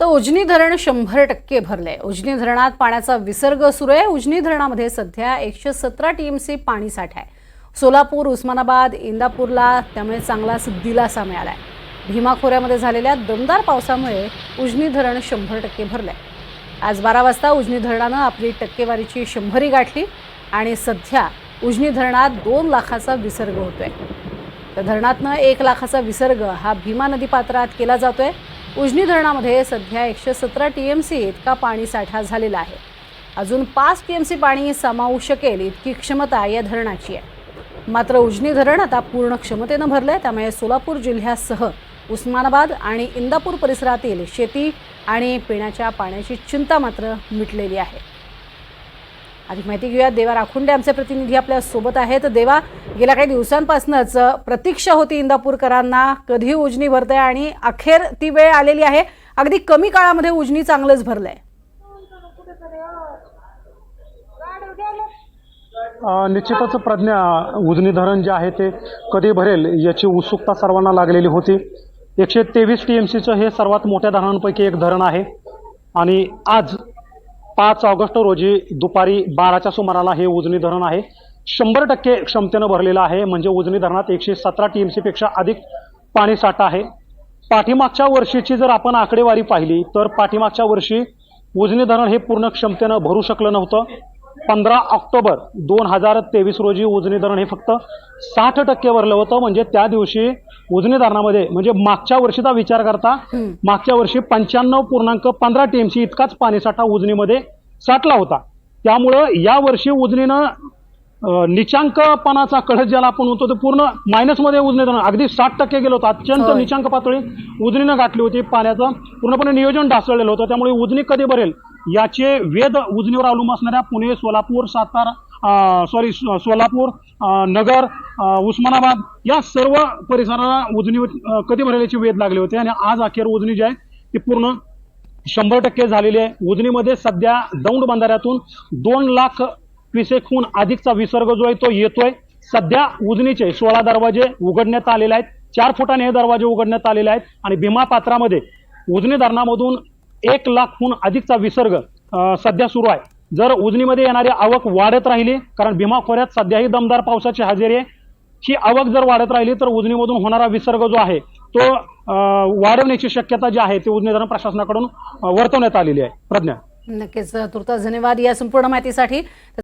तर उजनी धरण शंभर टक्के भरलंय. उजनी धरणात पाण्याचा विसर्ग सुरू आहे. उजनी धरणामध्ये सध्या एकशे सतरा टीएमसी पाणी साठा आहे. सोलापूर उस्मानाबाद इंदापूरला त्यामुळे चांगलाच दिलासा मिळालाय. भीमा खोऱ्यामध्ये झालेल्या दमदार पावसामुळे उजनी धरण शंभर टक्के भरलंय. आज बारा वाजता उजनी धरणानं आपली टक्केवारीची शंभरी गाठली आणि सध्या उजनी धरणात दोन लाखाचा विसर्ग होतोय. तर धरणातनं एक लाखाचा विसर्ग हा भीमा नदी पात्रात केला जातोय. उजनी धरणामध्ये सध्या एकशे सतरा टी एम सी इतका पाणी साठा झालेला आहे. अजून पाच टी एम सी पाणी सामावू शकेल इतकी क्षमता या धरणाची आहे. मात्र उजनी धरण आता पूर्ण क्षमतेनं भरलं आहे त्यामुळे सोलापूर जिल्ह्यासह उस्मानाबाद आणि इंदापूर परिसरातील शेती आणि पिण्याच्या पाण्याची चिंता मात्र मिटलेली आहे. अधिक माहिती घेऊया देवा राखुंडे आमचे प्रतिनिधी आपल्यासोबत आहेत. देवा गेल्या काही दिवसांपासूनच प्रतीक्षा होती इंदापूरकरांना. कधी उजनी भरते आणि अखेर ती वेळ आलेली आहे. अगदी कमी काळामध्ये उजनी चांगलंच भरलंय. निश्चितच प्रज्ञा उजनी धरण जे आहे ते कधी भरेल याची उत्सुकता सर्वांना लागलेली होती. एकशे तेवीस टी एम सीचं हे सर्वात मोठ्या धरणांपैकी एक धरण आहे. आणि आज पाच ऑगस्ट रोजी दुपारी बाराच्या सुमाराला हे उजनी धरण आहे. शंभर टक्के क्षमतेनं भरलेलं आहे. म्हणजे उजनी धरणात एकशे सतरा टी एम सीपेक्षा अधिक पाणी साठा आहे. पाठीमागच्या वर्षीची जर आपण आकडेवारी पाहिली तर पाठीमागच्या वर्षी उजनी धरण हे पूर्ण क्षमतेनं भरू शकलं नव्हतं. पंधरा ऑक्टोबर दोन हजार तेवीस रोजी उजनी धरण हे फक्त साठ टक्के भरलं होतं. म्हणजे त्या दिवशी उजनी धरणामध्ये म्हणजे मागच्या वर्षीचा विचार करता. मागच्या वर्षी पंच्याण्णव पूर्णांक पंधरा टीएमसी इतकाच पाणीसाठा उजनीमध्ये साठला होता. त्यामुळं या वर्षी उजनीनं निचांकपणाचा कळस ज्याला आपण म्हणतो ते पूर्ण मायनसमध्ये उजनी धरण अगदी साठ टक्के गेलं होतं अत्यंत. निचांक पातळी उजनीनं गाठली होती पाण्याचं. पूर्णपणे नियोजन ढासळलेलं होतं. त्यामुळे उजनी कधी भरेल याचे वेध उजनीवर अवलंबून असणाऱ्या पुणे सोलापूर सातारा सॉरी सोलापूर नगर उस्मानाबाद या सर्व परिसराला उजनी कधी भरेल याचे वेध लागले होते. आणि आज अखेर उजनी जी आहे ती पूर्ण शंभर टक्के झालेली आहे. उजनीमध्ये सध्या दौंड बंधाऱ्यातून दोन लाख क्युसेकहून अधिकचा विसर्ग जो आहे तो येतोय. सध्या उजनीचे सोळा दरवाजे उघडण्यात आलेले आहेत. चार फुटाने हे दरवाजे उघडण्यात आलेले आहेत आणि भीमा पात्रामध्ये उजनी धरणामधून एक लाखहून अधिकचा विसर्ग सध्या सुरू आहे. जर उजनीमध्ये येणारी आवक वाढत राहिली कारण भीमा खोऱ्यात सध्याही दमदार पावसाची हजेरी आहे ही आवक जर वाढत राहिली तर उजनीमधून होणारा विसर्ग जो आहे तो वाढवण्याची शक्यता जी आहे ती उजनी धरण प्रशासनाकडून वर्तवण्यात आलेली आहे. प्रज्ञा. नक्कीच तुर्तास धन्यवाद या संपूर्ण माहितीसाठी.